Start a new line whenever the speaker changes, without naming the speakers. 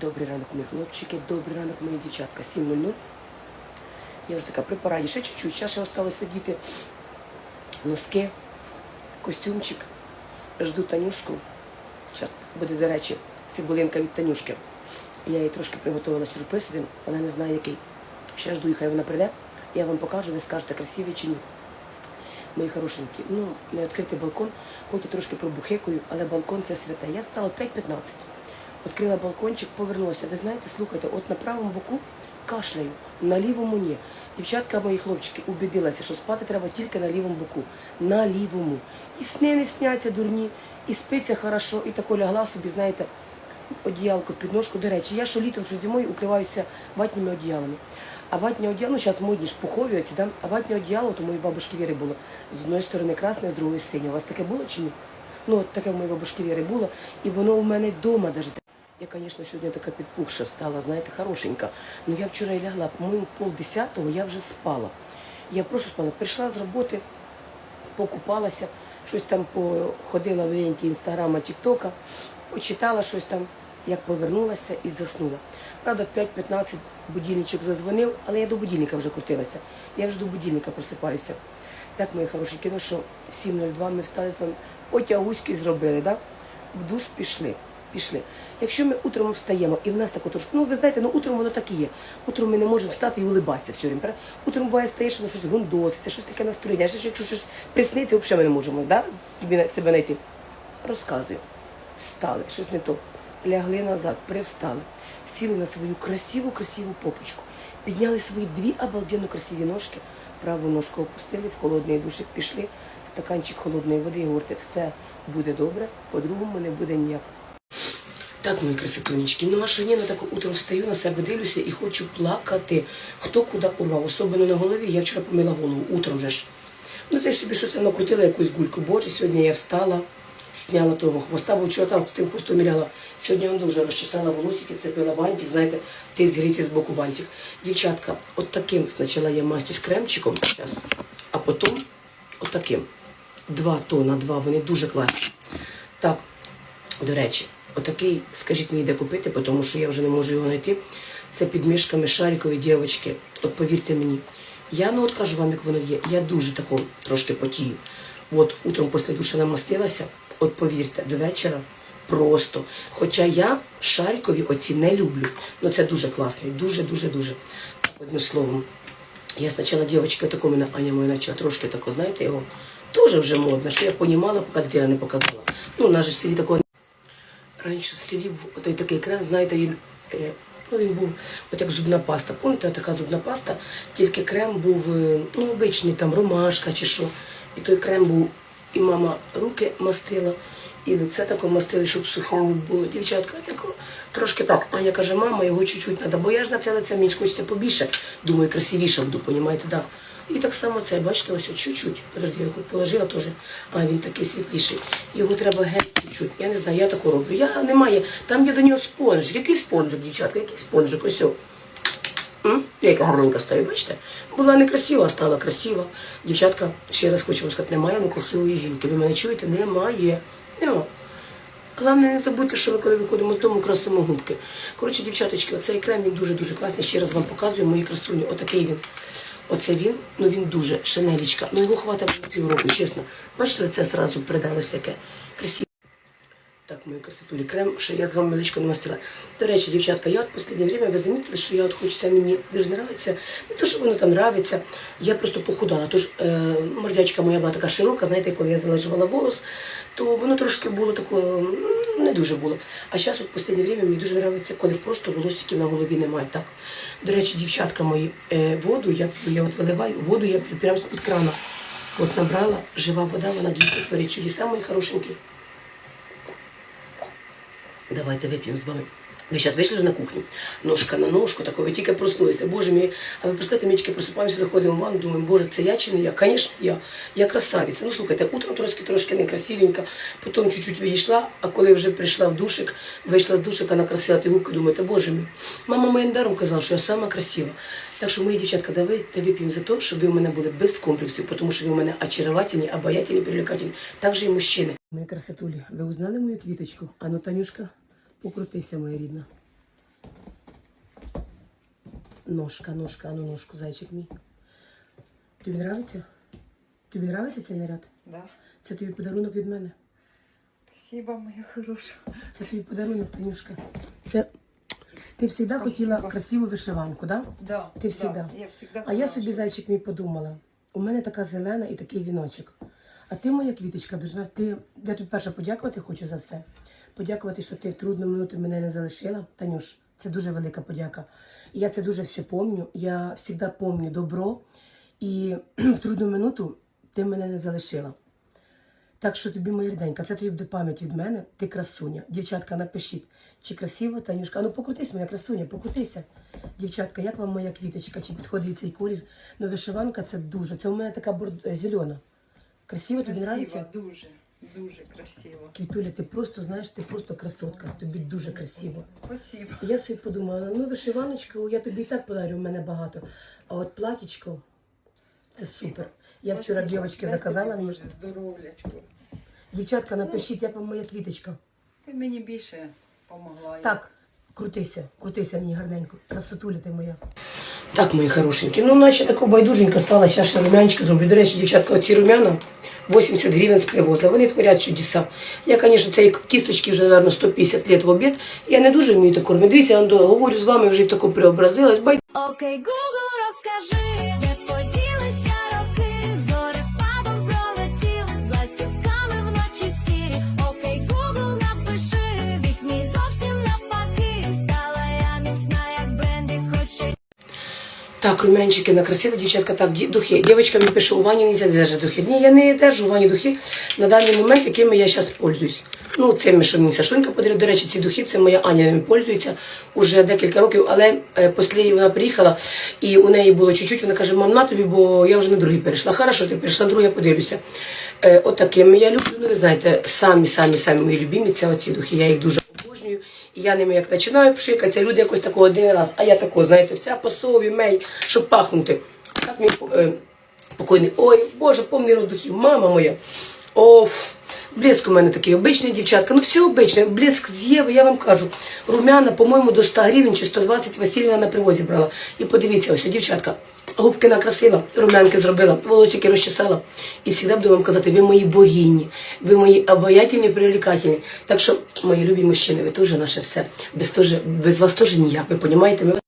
Добрий ранок, мої хлопчики, добрий ранок, мої дівчатка. 7.00. Я вже така при параді. Ще чуть-чуть. Ще ще осталось сидіти. Носки, костюмчик. Жду Танюшку. Зараз буде, до речі, цибулинка від Танюшки. Я їй трошки приготувала сюрприз один, вона не знає який. Ще жду, і хай вона прийде. Я вам покажу, ви скажете, красивий чи ні. Мої хорошенькі, ну, не відкритий балкон, хоч і трошки пробухикую, але балкон це святе. Я встала в 5.15. Відкрила балкончик, повернулася. Ви знаєте, слухайте, от на правому боку кашляю, на лівому ні. Дівчатка мої хлопчики убідилася, що спати треба тільки на лівому боку. На лівому. І сни не сняться дурні, і спиться хорошо, і тако лягла собі, знаєте, одіялко під ножку. До речі, я що літом, що зимою укриваюся ватніми одіялами. А ватні одіяло, ну зараз модні ж пухові да? а ватні одіяло, то моїй бабушки Віри було. З одної сторони красне, з другої синє. У вас таке було чи ні? Ну, от таке в моїй бабушки Віри було, і воно у мене вдома навіть. Я, звісно, сьогодні така підпухша встала, знаєте, хорошенька. Ну я вчора лягла, по-моєму, пол десятого я вже спала. Я просто спала. Прийшла з роботи, покупалася, щось там походила в ленті інстаграма, тіктока, почитала щось там, як повернулася і заснула. Правда, в 5.15 будильничок зазвонив, але я до будильника вже крутилася. Я вже до будильника просипаюся. Так, мої хорошенькі, ну що, 7.02 ми встали з вами, потягуськи зробили, да? в душ пішли. Пішли. Якщо ми утром встаємо, і в нас тако трошки, ну ви знаєте, ну утром воно так і є. Утром ми не можемо встати і улибатися все время. Утром буває стаєш, що щось гундоситься, щось таке настроєння. Якщо щось присниться, взагалі ми не можемо да? собі, себе знайти. Розказую. Встали, щось не то. Лягли назад, привстали, сіли на свою красиву, красиву попочку, підняли свої дві обалденно красиві ножки, праву ножку опустили, в холодний душик пішли, стаканчик холодної води і говорите, все буде добре, по-другому не буде ніяк. Так, мої красотунечки, ну а що ні, на таке утром встаю, на себе дивлюся і хочу плакати. Хто куди урвав, особливо на голові, я вчора помила голову, утром же ж. Ну, то я собі щось накрутила, якусь гульку. Боже, сьогодні я встала, зняла того хвоста, бо вчора там з тим хвостом міряла. Сьогодні я дуже розчесала волосики, цепила бантик, знаєте, ти згріться з боку бантик. Дівчатка, от таким спочатку я мастюсь кремчиком, зараз, а потім от. Два тона, два, вони дуже класні. Так, до речі, отакий, скажіть мені, де купити, тому що я вже не можу його знайти. Це під мішками шарикові дівчатки. От повірте мені, я ну от кажу вам, як воно є. Я дуже тако трошки потію. От утром після душа намастилася, от повірте, до вечора просто. Хоча я шарикові оці не люблю. Ну це дуже класний, дуже, дуже, дуже. Одним словом. Я спочатку дівчинка тако мене Аня моя почала трошки тако, знаєте, його теж вже модно, що я понімала, поки дитина не показала. Ну, у нас же такого Раніше в селі такий крем, знаєте, він, е, ну, він був от як зубна паста. Пам'ятаєте, така зубна паста, тільки крем був е, ну, обичний, там ромашка чи що. І той крем був, і мама руки мастила, і лице таке мастили, щоб сухому було. Дівчатка, тако, трошки так. Аня каже, мама, його чуть-чуть треба, бо я ж на це лице мені хочеться побільше. Думаю, красивіше буду, понімаєте, да. І так само це, бачите, ось чуть-чуть. Подожди, я його положила теж. А він такий світліший. Його треба геть чуть-чуть. Я не знаю, я тако роблю. Я немає. Там є до нього спонжик. Який спонжик, дівчатка, який спонжик? Ось. о. Яка гарненька стає, бачите? Була некрасива, а стала красива. Дівчатка, ще раз хочу вам сказати, немає некрасивої жінки. Ви мене чуєте? Немає. Нема. Головне, не забудьте, що ми коли виходимо з дому, красимо губки. Коротше, дівчаточки, оцей крем він дуже-дуже класний. Ще раз вам показую мої красуні. Отакий він. Оце він, ну він дуже шанелічка. Ну його хватить півроку, чесно. Бачите, лице зразу придалося яке. Красиве. Так, мої красотулі, крем, що я з вами величко намастила. До речі, дівчатка, я от останнє время, ви замітили, що я от хочеться мені дуже нравиться. Не то, що воно там нравиться, я просто похудала. Тож е, мордячка моя була така широка, знаєте, коли я залежувала волос, то воно трошки було такое, не дуже було. А зараз от останнє время мені дуже подобається, коли просто волосиків на голові немає. Так. До речі, дівчатка мої, е, воду я я от виливаю, воду я прямо з-під крана. От набрала, жива вода, вона дійсно творить чудеса, мої хорошенькі. Давайте вип'ємо з вами. Ви зараз вийшли на кухню. Ножка на ножку, тако, ви тільки проснулися. Боже мій, а ви представте, ми тільки просипаємося, заходимо в ванну, думаємо, боже, це я чи не я? Звісно, я. Я красавиця. Ну слухайте, утром трошки трошки некрасивенька, потім чуть-чуть відійшла, а коли вже прийшла в душик, вийшла з душика, накрасила ті губки, думаєте, боже мій. Мама моїм даром казала, що я сама красива. Так що, мої дівчатка, давайте вип'ємо за те, щоб ви у мене були без комплексів, тому що ви у мене очаровательні, обаятельні, привлекательні. Так же і мужчини. Мої красотулі, ви узнали мою квіточку? Ану, Танюшка, покрутися, моя рідна. Ножка, ножка, а ну ножку, зайчик мій. Тобі нравиться? Тобі нравиться цей наряд?
Да.
Це тобі подарунок від мене.
Спасибо, моя хороша.
Це тобі подарунок, Танюшка. Це ти завжди хотіла красиву вишиванку, так? Да?
Да.
Ти всегда.
Да. Я
А я собі, зайчик мій, подумала, у мене така зелена і такий віночок. А ти, моя квіточка, должна, ти, я тобі перше подякувати хочу за все. Подякувати, що ти в трудну минуту мене не залишила. Танюш, це дуже велика подяка. І я це дуже все помню. Я завжди помню добро. І в трудну минуту ти мене не залишила. Так що тобі, моя ріденька, це тобі буде пам'ять від мене. Ти красуня. Дівчатка, напишіть, чи красиво, Танюшка. Ну покрутись, моя красуня, покрутися. Дівчатка, як вам моя квіточка? Чи підходить цей колір? Ну, вишиванка це дуже. Це у мене така борд... е, зелена. Красиво, тобі
Красиво,
подобається?
дуже, дуже красиво.
Квітуля, ти просто знаєш, ти просто красотка. Тобі дуже красиво.
Спасибо.
Я собі подумала, ну вишиваночку, я тобі і так подарю, у мене багато. А от платічко, це супер. Я вчора
Спасибо.
дівчатки
Дай
заказала
тобі,
мені.
Боже, здоров'ячко.
Дівчатка, напишіть, як вам моя квіточка.
Ти мені більше допомогла.
Так, крутися, крутися мені гарненько. Красотуля ти моя. Так, мої хорошенькі. Ну, наче таку байдуженько стала, зараз ще румянчики зроблю. До речі, дівчатка, оці румяна 80 гривень з привоза. Вони творять чудеса. Я, звісно, цієї кісточки вже, мабуть, 150 років в обід. Я не дуже вмію так кормити. Дивіться, я говорю з вами, вже тако преобразилась. Бай...
Okay, Google,
Так, румянчики накрасила, дівчатка, так, духи. Дівчатка мені пише, у Вані не можна держати духи. Ні, я не держу у Вані духи на даний момент, якими я зараз пользуюсь. Ну, цими, що мені Сашунька подарила. До речі, ці духи, це моя Аня ними пользується уже декілька років, але е, після вона приїхала, і у неї було чуть-чуть, вона каже, мам, на тобі, бо я вже на другий перейшла. Хорошо, ти перейшла на другий, я подивлюся. Е, от я люблю, ну ви знаєте, самі, самі, мої любимі, це оці духи, я їх дуже. І я ними як починаю пшикатися, люди якось такого один раз, а я тако, знаєте, вся по сові, мей, щоб пахнути. Так мій е, покойний, ой, Боже, повний духів, мама моя. Оф, блеск у мене такий обичний, дівчатка. Ну все обичне, блеск з Єви, я вам кажу. Румяна, по-моєму, до 100 гривень чи 120 Васильівна на привозі брала. І подивіться, ось, дівчатка, губки накрасила, румянки зробила, волосики розчесала. І завжди буду вам казати, ви мої богині, ви мої обаятельні, привлекательні. Так що, мої любі мужчини, ви теж наше все. Без, теж, без вас теж ніяк, ви розумієте?